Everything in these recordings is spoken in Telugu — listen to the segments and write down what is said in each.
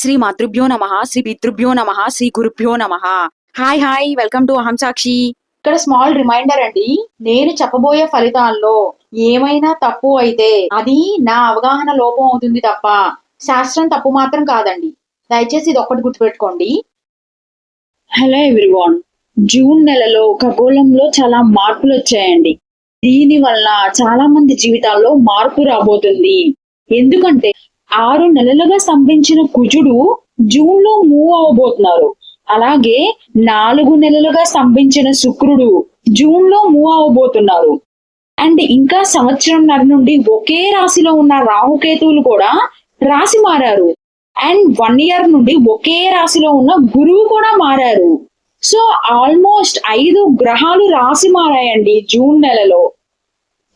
శ్రీ మాతృభ్యో నమ శ్రీ పితృభ్యో నమ శ్రీ గురుభ్యో నమ. హాయ్ హాయ్ వెల్కమ్ టు అహం సాక్షి ఇక్కడ స్మాల్ రిమైండర్ అండి నేను చెప్పబోయే ఫలితాల్లో ఏమైనా తప్పు అయితే అది నా అవగాహన లోపం అవుతుంది తప్ప శాస్త్రం తప్పు మాత్రం కాదండి. దయచేసి ఇది ఒక్కటి గుర్తుపెట్టుకోండి. హలో ఎవ్రీవాన్ జూన్ నెలలో ఖగోళంలో చాలా మార్పులు వచ్చాయండి. దీని వల్ల చాలా మంది జీవితాల్లో మార్పు రాబోతుంది. ఎందుకంటే ఆరు నెలలుగా స్తంభించిన కుజుడు జూన్లో మూవ్ అవబోతున్నారు. అలాగే నాలుగు నెలలుగా స్తంభించిన శుక్రుడు జూన్లో మూవ్ అవబోతున్నారు. అండ్ ఇంకా సంవత్సరంన్నర నుండి ఒకే రాశిలో ఉన్న రాహుకేతువులు కూడా రాశి మారారు. అండ్ వన్ ఇయర్ నుండి ఒకే రాశిలో ఉన్న గురువు కూడా మారారు. సో ఆల్మోస్ట్ ఐదు గ్రహాలు రాసి మారాయండి జూన్ నెలలో.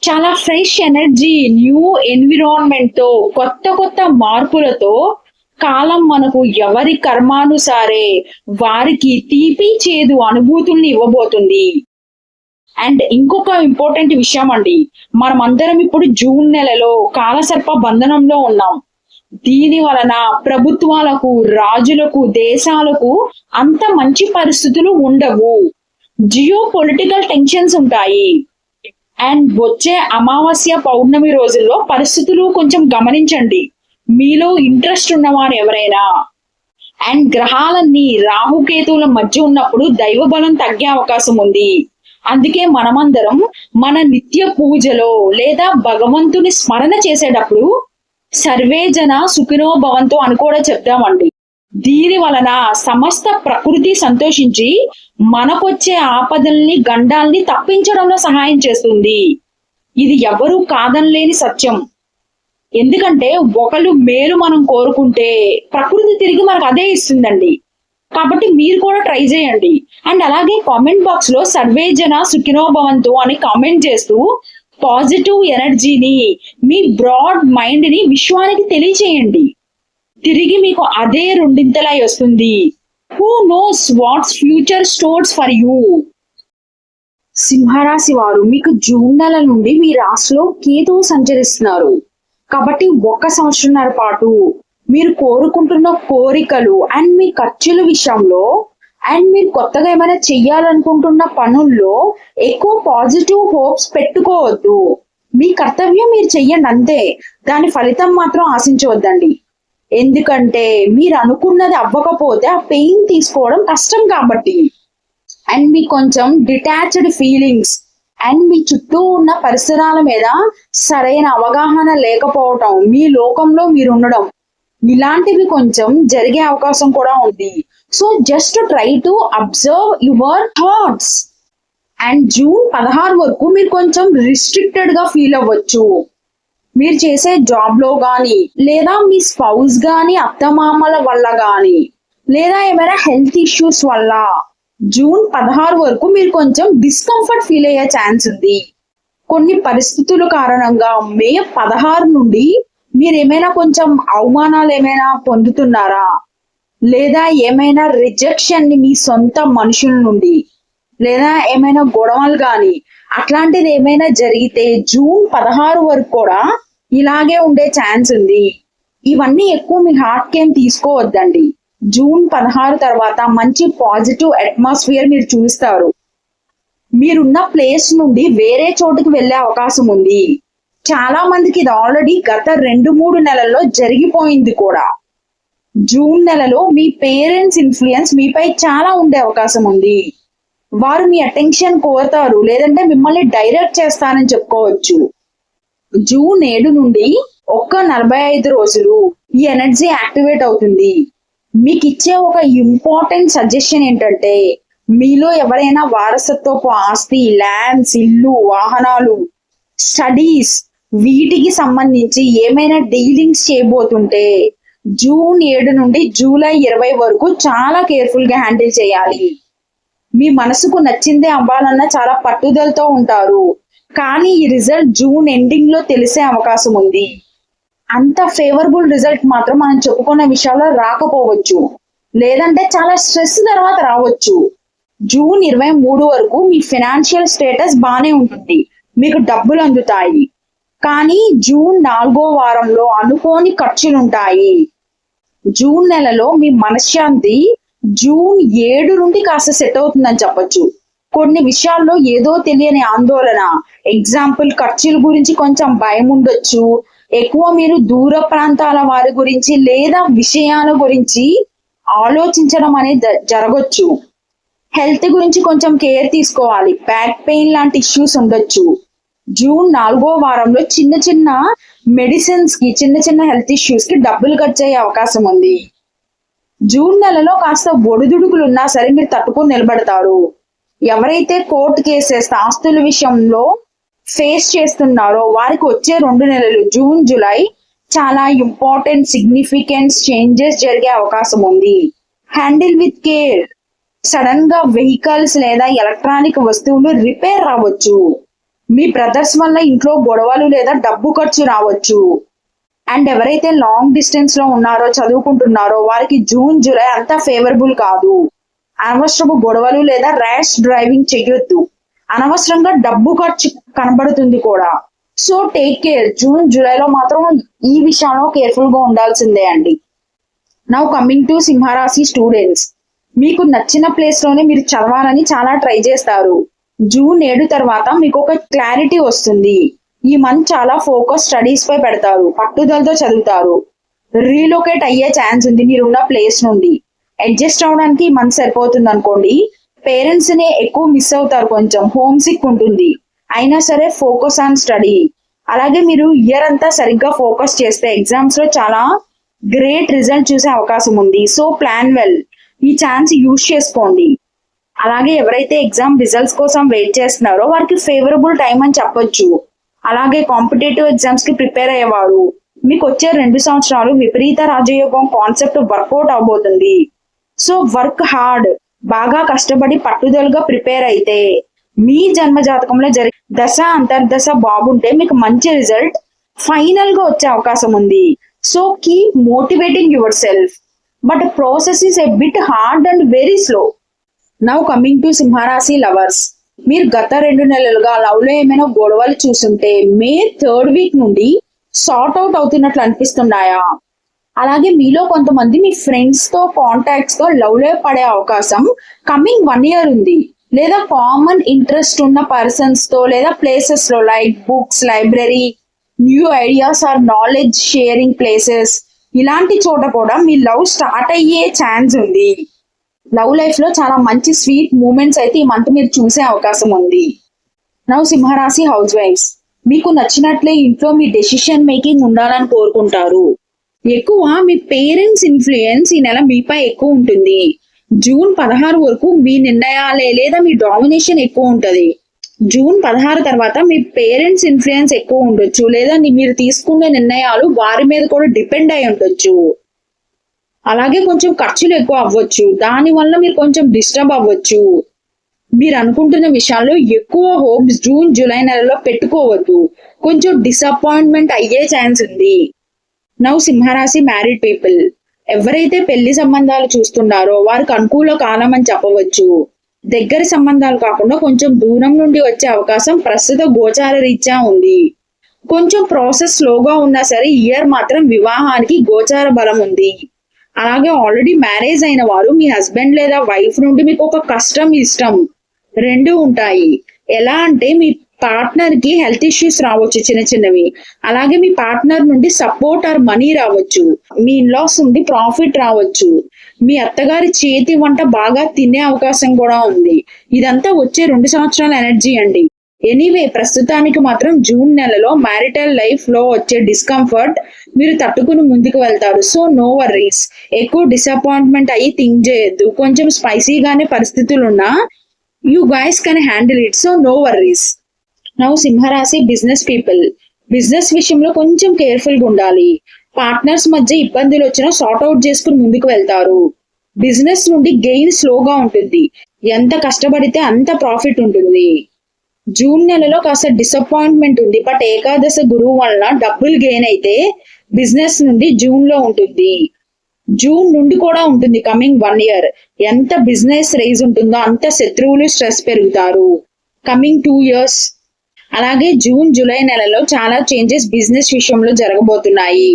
చాలా ఫ్రెష్ ఎనర్జీ న్యూ ఎన్విరాన్మెంట్తో కొత్త కొత్త మార్పులతో కాలం మనకు ఎవరి కర్మానుసారే వారికి తీపి చేదు అనుభూతుల్ని ఇవ్వబోతుంది. అండ్ ఇంకొక ఇంపార్టెంట్ విషయం అండి. మనమందరం ఇప్పుడు జూన్ నెలలో కాలసర్ప బంధనంలో ఉన్నాం. దీని వలన ప్రభుత్వాలకు రాజులకు దేశాలకు అంత మంచి పరిస్థితులు ఉండవు. జియో పొలిటికల్ టెన్షన్స్ ఉంటాయి. అండ్ వచ్చే అమావాస్య పౌర్ణమి రోజుల్లో పరిస్థితులు కొంచెం గమనించండి. మీలో ఇంట్రెస్ట్ ఉన్నవారు ఎవరైనా? అండ్ గ్రహాలన్నీ రాహుకేతువుల మధ్య ఉన్నప్పుడు దైవ బలం తగ్గే అవకాశం ఉంది. అందుకే మనమందరం మన నిత్య పూజలో లేదా భగవంతుని స్మరణ చేసేటప్పుడు సర్వే జన సుఖినో భవంతో అని కూడా చెప్తామండి. దీని వలన సమస్త ప్రకృతి సంతోషించి మనకొచ్చే ఆపదల్ని గండాల్ని తప్పించడంలో సహాయం చేస్తుంది. ఇది ఎవరూ కాదనలేని సత్యం. ఎందుకంటే ఒకళ్ళు మేలు మనం కోరుకుంటే ప్రకృతి తిరిగి మనకు అదే ఇస్తుందండి. కాబట్టి మీరు కూడా ట్రై చేయండి. అండ్ అలాగే కామెంట్ బాక్స్లో సర్వే జన అని కామెంట్ చేస్తూ పాజిటివ్ ఎనర్జీని మీ బ్రాడ్ మైండ్ని విశ్వానికి తెలియచేయండి. తిరిగి మీకు అదే రెండింతలై వస్తుంది. Who knows what's future stores for you సింహరాశి వారు మీకు జూన్ నెల నుండి మీ రాశిలో కేతువు సంచరిస్తున్నారు. కాబట్టి ఒక్క సంవత్సరంన్నర పాటు మీరు కోరుకుంటున్న కోరికలు అండ్ మీ ఖర్చుల విషయంలో అండ్ మీరు కొత్తగా ఏమైనా చెయ్యాలనుకుంటున్న పనుల్లో ఎక్కువ పాజిటివ్ హోప్స్ పెట్టుకోవద్దు. మీ కర్తవ్యం మీరు చెయ్యండి అంతే దాని ఫలితం మాత్రం ఆశించవద్దండి. ఎందుకంటే మీరు అనుకున్నది అవ్వకపోతే ఆ పెయిన్ తీసుకోవడం కష్టం కాబట్టి. అండ్ మీ కొంచెం డిటాచ్డ్ ఫీలింగ్స్ అండ్ మీ చుట్టూ ఉన్న పరిసరాల మీద సరైన అవగాహన లేకపోవటం మీ లోకంలో మీరు ఉండడం ఇలాంటివి కొంచెం జరిగే అవకాశం కూడా ఉంది. So just try to observe your thoughts and June పదహారు వరకు మీరు కొంచెం రిస్ట్రిక్టెడ్గా ఫీల్ అవ్వచ్చు. మీరు చేసే జాబ్లో గాని లేదా మీ స్పౌస్ గాని అత్తమామల వల్ల గాని లేదా ఏమైనా హెల్త్ ఇష్యూస్ వల్ల జూన్ పదహారు వరకు మీరు కొంచెం డిస్కంఫర్ట్ ఫీల్ అయ్యే ఛాన్స్ ఉంది. కొన్ని పరిస్థితుల కారణంగా మే పదహారు నుండి మీరు ఏమైనా కొంచెం అవమానాలు ఏమైనా పొందుతున్నారా? లేదా ఏమైనా రిజెక్షన్ని మీ సొంత మనుషుల నుండి లేదా ఏమైనా గొడవలు కానీ అట్లాంటిది ఏమైనా జరిగితే జూన్ పదహారు వరకు కూడా ఇలాగే ఉండే ఛాన్స్ ఉంది. ఇవన్నీ ఎక్కువ మీ హార్ట్ కేమ్ తీసుకోవద్దండి. జూన్ పదహారు తర్వాత మంచి పాజిటివ్ అట్మాస్ఫియర్ మీరు చూస్తారు. మీరున్న ప్లేస్ నుండి వేరే చోటుకి వెళ్ళే అవకాశం ఉంది. చాలా మందికి ఇది ఆల్రెడీ గత రెండు మూడు నెలల్లో జరిగిపోయింది కూడా. జూన్ నెలలో మీ పేరెంట్స్ ఇన్ఫ్లుయెన్స్ మీపై చాలా ఉండే అవకాశం ఉంది. వారు మీ అటెన్షన్ కోరుతారు లేదంటే మిమ్మల్ని డైరెక్ట్ చేస్తారని చెప్పుకోవచ్చు. జూన్ ఏడు నుండి ఒక్క నలభై ఐదు రోజులు ఈ ఎనర్జీ యాక్టివేట్ అవుతుంది. మీకు ఇచ్చే ఒక ఇంపార్టెంట్ సజెషన్ ఏంటంటే మీలో ఎవరైనా వారసత్వపు ఆస్తి ల్యాండ్స్ ఇల్లు వాహనాలు స్టడీస్ వీటికి సంబంధించి ఏమైనా డీలింగ్స్ చేయబోతుంటే జూన్ ఏడు నుండి జూలై ఇరవై వరకు చాలా కేర్ఫుల్గా హ్యాండిల్ చేయాలి. మీ మనసుకు నచ్చిందే అవ్వాలన్న చాలా పట్టుదలతో ఉంటారు. కానీ ఈ రిజల్ట్ జూన్ ఎండింగ్లో తెలిసే అవకాశం ఉంది. అంత ఫేవరబుల్ రిజల్ట్ మాత్రం మనం చెప్పుకున్న విషయాల్లో రాకపోవచ్చు. లేదంటే చాలా స్ట్రెస్ తర్వాత రావచ్చు. జూన్ ఇరవై మూడు వరకు మీ ఫినాన్షియల్ స్టేటస్ బాగానే ఉంటుంది. మీకు డబ్బులు అందుతాయి. కానీ జూన్ నాలుగో వారంలో అనుకోని ఖర్చులుంటాయి. జూన్ నెలలో మీ మనశ్శాంతి జూన్ ఏడు నుండి కాస్త సెట్ అవుతుందని చెప్పొచ్చు. కొన్ని విషయాల్లో ఏదో తెలియని ఆందోళన. ఎగ్జాంపుల్ ఖర్చుల గురించి కొంచెం భయం ఉండొచ్చు. ఎక్కువ మీరు దూర ప్రాంతాల వారి గురించి లేదా విషయాల గురించి ఆలోచించడం అనేది జ- హెల్త్ గురించి కొంచెం కేర్ తీసుకోవాలి. బ్యాక్ పెయిన్ లాంటి ఇష్యూస్ ఉండొచ్చు. జూన్ నాలుగో వారంలో చిన్న చిన్న మెడిసిన్స్కి చిన్న చిన్న హెల్త్ ఇష్యూస్కి డబ్బులు ఖర్చు అయ్యే అవకాశం ఉంది. జూన్ నెలలో కాస్త ఒడిదుడుకులు ఉన్నా సరే మీరు తట్టుకుని నిలబడతారు. ఎవరైతే కోర్టు కేసెస్ ఆస్తుల విషయంలో ఫేస్ చేస్తున్నారో వారికి వచ్చే రెండు నెలలు జూన్ జూలై చాలా ఇంపార్టెంట్ సిగ్నిఫికెన్స్ చేంజెస్ జరిగే అవకాశం ఉంది. హ్యాండిల్ విత్ కేర్ సడన్గా వెహికల్స్ లేదా ఎలక్ట్రానిక్ వస్తువులు రిపేర్ రావచ్చు. మీ బ్రదర్స్ వల్ల ఇంట్లో గొడవలు లేదా డబ్బు ఖర్చు రావచ్చు. అండ్ ఎవరైతే లాంగ్ డిస్టెన్స్లో ఉన్నారో చదువుకుంటున్నారో వారికి జూన్ జూలై అంత ఫేవరబుల్ కాదు. అనవసరపు గొడవలు లేదా ర్యాష్ డ్రైవింగ్ చెయ్యొద్దు. అనవసరంగా డబ్బు ఖర్చు కనబడుతుంది కూడా. సో టేక్ కేర్ జూన్ జూలైలో మాత్రం ఈ విషయంలో కేర్ఫుల్గా ఉండాల్సిందే అండి. నౌ కమింగ్ టు సింహరాశి స్టూడెంట్స్ మీకు నచ్చిన ప్లేస్లోనే మీరు చదవాలని చాలా ట్రై చేస్తారు. జూన్ ఏడు తర్వాత మీకు ఒక క్లారిటీ వస్తుంది. ఈ మంత్ చాలా ఫోకస్ స్టడీస్ పై పెడతారు. పట్టుదలతో చదువుతారు. రీలొకేట్ అయ్యే ఛాన్స్ ఉంది మీరున్న ప్లేస్ నుండి. అడ్జస్ట్ అవడానికి మంత్ సరిపోతుంది అనుకోండి. పేరెంట్స్ నే ఎక్కువ మిస్ అవుతారు కొంచెం. హోమ్ సిక్ ఉంటుంది. అయినా సరే ఫోకస్ ఆన్ స్టడీ అలాగే మీరు ఇయర్ అంతా సరిగ్గా ఫోకస్ చేస్తే ఎగ్జామ్స్లో చాలా గ్రేట్ రిజల్ట్ చూసే అవకాశం ఉంది. సో ప్లాన్ వెల్ ఈ ఛాన్స్ యూజ్ చేసుకోండి. అలాగే ఎవరైతే ఎగ్జామ్ రిజల్ట్స్ కోసం వెయిట్ చేస్తున్నారో వారికి ఫేవరబుల్ టైం అని చెప్పొచ్చు. అలాగే కాంపిటేటివ్ ఎగ్జామ్స్కి ప్రిపేర్ అయ్యేవారు. మీకు వచ్చే రెండు సంవత్సరాలు విపరీత రాజయోగం కాన్సెప్ట్ వర్కౌట్ అవబోతుంది. సో వర్క్ హార్డ్ బాగా కష్టపడి పట్టుదలగా ప్రిపేర్ అయితే మీ జన్మ జాతకంలో జరిగే దశ అంతర్దశ బాగుంటే మీకు మంచి రిజల్ట్ ఫైనల్గా వచ్చే అవకాశం ఉంది. So keep motivating yourself but process is a bit hard and very slow now coming to సింహరాశి లవర్స్ మీరు గత రెండు నెలలుగా లవ్లో ఏమైనా గొడవలు చూస్తుంటే మే థర్డ్ వీక్ నుండి సార్ట్ అవుట్ అవుతున్నట్లు అనిపిస్తున్నాయా? అలాగే మీలో కొంతమంది మీ ఫ్రెండ్స్తో కాంటాక్ట్స్తో లవ్లో పడే అవకాశం కమింగ్ వన్ ఇయర్ ఉంది. లేదా కామన్ ఇంట్రెస్ట్ ఉన్న పర్సన్స్తో లేదా ప్లేసెస్లో like books library new ideas or knowledge sharing places ఇలాంటి చోట కూడా మీ లవ్ స్టార్ట్ అయ్యే ఛాన్స్ ఉంది. లవ్ లైఫ్లో చాలా మంచి స్వీట్ మూమెంట్స్ అయితే ఈ మంత్ మీరు చూసే అవకాశం ఉంది. నవ్ సింహరాశి హౌస్ వైఫ్స్ మీకు నచ్చినట్లే ఇంట్లో మీ డెసిషన్ మేకింగ్ ఉండాలని కోరుకుంటారు. ఎక్కువ మీ పేరెంట్స్ ఇన్ఫ్లుయెన్స్ ఈ నెల మీపై ఎక్కువ ఉంటుంది. జూన్ పదహారు వరకు మీ నిర్ణయాలే లేదా మీ డామినేషన్ ఎక్కువ ఉంటుంది. జూన్ పదహారు తర్వాత మీ పేరెంట్స్ ఇన్ఫ్లుయెన్స్ ఎక్కువ ఉండొచ్చు లేదా మీరు తీసుకునే నిర్ణయాలు వారి మీద కూడా డిపెండ్ అయి ఉండొచ్చు. అలాగే కొంచెం ఖర్చులు ఎక్కువ అవ్వచ్చు. దాని వల్ల మీరు కొంచెం డిస్టర్బ్ అవ్వచ్చు. మీరు అనుకుంటున్న విషయాల్లో ఎక్కువ హోప్స్ జూన్ జూలై నెలలో పెట్టుకోవద్దు. కొంచెం డిసప్పాయింట్మెంట్ అయ్యే ఛాన్స్ ఉంది. నౌ సింహరాశి మ్యారీడ్ పీపుల్ ఎవరైతే పెళ్ళి సంబంధాలు చూస్తున్నారో వారికి అనుకూల కాలం అని చెప్పవచ్చు. దగ్గర సంబంధాలు కాకుండా కొంచెం దూరం నుండి వచ్చే అవకాశం ప్రస్తుత గోచార రీత్యా ఉంది. కొంచెం ప్రాసెస్ స్లోగా ఉన్నా సరే ఇయర్ మాత్రం వివాహానికి గోచార బలం ఉంది. అలాగే ఆల్రెడీ మ్యారేజ్ అయిన వారు మీ హస్బెండ్ లేదా వైఫ్ నుండి మీకు ఒక కష్టం ఇష్టం రెండు ఉంటాయి. ఎలా అంటే మీ పార్ట్నర్కి హెల్త్ ఇష్యూస్ రావచ్చు చిన్న చిన్నవి. అలాగే మీ పార్ట్నర్ నుండి సపోర్ట్ ఆర్ మనీ రావచ్చు. మీ ఇన్లాస్ నుండి ప్రాఫిట్ రావచ్చు. మీ అత్తగారి చేతి వంట బాగా తినే అవకాశం కూడా ఉంది. ఇదంతా వచ్చే రెండు సంవత్సరాల ఎనర్జీ అండి. ఎనీవే ప్రస్తుతానికి మాత్రం జూన్ నెలలో మ్యారిటల్ లైఫ్లో వచ్చే డిస్కంఫర్ట్ మీరు తట్టుకుని ముందుకు వెళ్తారు. So no worries. ఎక్కువ డిసప్పాయింట్మెంట్ అయ్యి థింక్ చేయొద్దు. కొంచెం స్పైసీగానే పరిస్థితులు ఉన్నా you guys can handle it. So no worries. Now సింహరాశి బిజినెస్ పీపుల్ బిజినెస్ విషయంలో కొంచెం కేర్ఫుల్గా ఉండాలి. పార్ట్నర్స్ మధ్య ఇబ్బందులు వచ్చినా సార్ట్ అవుట్ చేసుకుని ముందుకు వెళ్తారు. బిజినెస్ నుండి గెయిన్ స్లోగా ఉంటుంది. ఎంత కష్టపడితే అంత ప్రాఫిట్ ఉంటుంది. జూన్ నెలలో కాస్త డిసప్పాయింట్మెంట్ ఉంది. బట్ ఏకాదశ గురువు వలన డబ్బులు గెయిన్ అయితే బిజినెస్ నుండి జూన్లో ఉంటుంది. జూన్ నుండి కూడా ఉంటుంది కమింగ్ వన్ ఇయర్ ఎంత బిజినెస్ రైజ్ ఉంటుందో అంత శత్రువులు స్ట్రెస్ పెరుగుతారు. కమింగ్ టూ ఇయర్స్ అలాగే జూన్ జూలై నెలలో చాలా చేంజెస్ బిజినెస్ విషయంలో జరగబోతున్నాయి.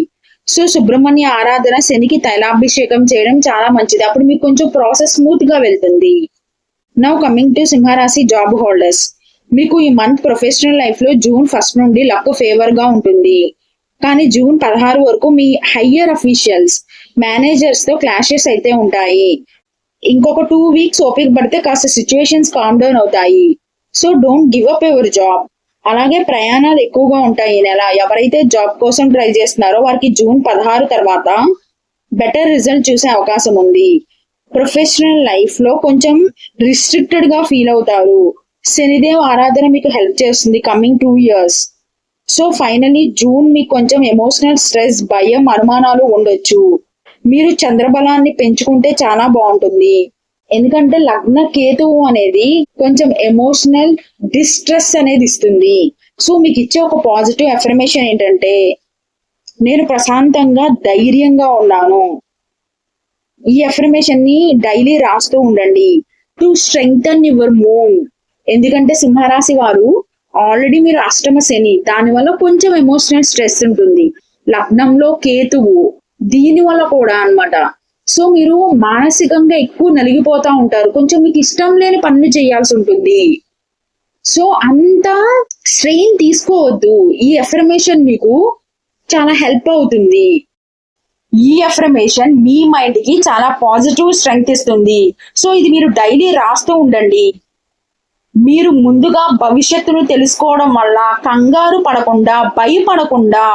సో సుబ్రహ్మణ్య ఆరాధన శనికి తైలాభిషేకం చేయడం చాలా మంచిది. అప్పుడు మీకు కొంచెం ప్రాసెస్ స్మూత్గా వెళ్తుంది. నౌ కమింగ్ టు సింహరాశి జాబ్ హోల్డర్స్. మీకు ఈ మంత్ ప్రొఫెషనల్ లైఫ్లో జూన్ ఫస్ట్ నుండి లక్ ఫేవర్గా ఉంటుంది. కానీ జూన్ పదహారు వరకు మీ హయ్యర్ అఫీషియల్స్ మేనేజర్స్తో క్లాషెస్ అయితే ఉంటాయి. ఇంకొక టూ వీక్స్ ఓపిక పడితే కాస్త సిచ్యువేషన్స్ కామ్ డౌన్ అవుతాయి. So don't give up your job. అలాగే ప్రయాణాలు ఎక్కువగా ఉంటాయి ఈ నెల. ఎవరైతే జాబ్ కోసం ట్రై చేస్తున్నారో వారికి జూన్ పదహారు తర్వాత బెటర్ రిజల్ట్ చూసే అవకాశం ఉంది. ప్రొఫెషనల్ లైఫ్లో కొంచెం రిస్ట్రిక్టెడ్గా ఫీల్ అవుతారు. శనిదేవ్ ఆరాధన మీకు హెల్ప్ చేస్తుంది coming two years. So finally June మీకు కొంచెం ఎమోషనల్ స్ట్రెస్ భయం అనుమానాలు ఉండొచ్చు. మీరు చంద్రబలాన్ని పెంచుకుంటే చాలా బాగుంటుంది. ఎందుకంటే లగ్న కేతువు అనేది కొంచెం ఎమోషనల్ డిస్ట్రెస్ అనేది ఇస్తుంది. సో మీకు ఇచ్చే ఒక పాజిటివ్ అఫర్మేషన్ ఏంటంటే నేను ప్రశాంతంగా ధైర్యంగా ఉన్నాను. ఈ అఫర్మేషన్ని డైలీ రాస్తూ ఉండండి. టు స్ట్రెంగ్తన్ యువర్ మూన్ ఎందుకంటే సింహరాశి వారు ఆల్రెడీ మీరు అష్టమ శని దానివల్ల కొంచెం ఎమోషనల్ స్ట్రెస్ ఉంటుంది. లగ్నంలో కేతువు దీని వల్ల కూడా అన్నమాట. సో మీరు మానసికంగా ఎక్కువ నలిగిపోతా ఉంటారు. కొంచెం మీకు ఇష్టం లేని పనులు చేయాల్సి ఉంటుంది. సో అంత స్ట్రెయిన్ తీసుకోవద్దు. ఈ అఫర్మేషన్ మీకు చాలా హెల్ప్ అవుతుంది. ఈ అఫర్మేషన్ మీ మైండ్కి చాలా పాజిటివ్ స్ట్రెంగ్త్ ఇస్తుంది. సో ఇది మీరు డైలీ రాస్తూ ఉండండి. మీరు ముందుగా భవిష్యత్తును తెలుసుకోవడం వల్ల కంగారు పడకుండా భయపడకుండా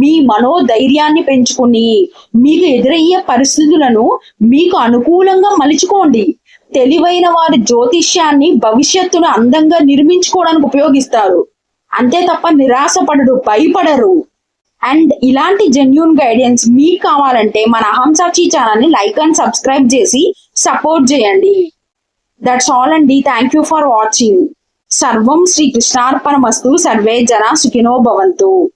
మీ మనోధైర్యాన్ని పెంచుకుని మీకు ఎదురయ్యే పరిస్థితులను మీకు అనుకూలంగా మలుచుకోండి. తెలివైన వారి జ్యోతిష్యాన్ని భవిష్యత్తును అందంగా నిర్మించుకోవడానికి ఉపయోగిస్తారు. అంతే తప్ప నిరాశపడరు భయపడరు. అండ్ ఇలాంటి జెన్యున్ గైడెన్స్ మీకు కావాలంటే మన అహంసాక్షి ఛానల్ని లైక్ అండ్ సబ్స్క్రైబ్ చేసి సపోర్ట్ చేయండి. దట్స్ ఆల్ అండి. థ్యాంక్ యూ ఫర్ వాచింగ్ సర్వం శ్రీ కృష్ణార్పణమస్తు. సర్వే జన సుఖినో భవంతు.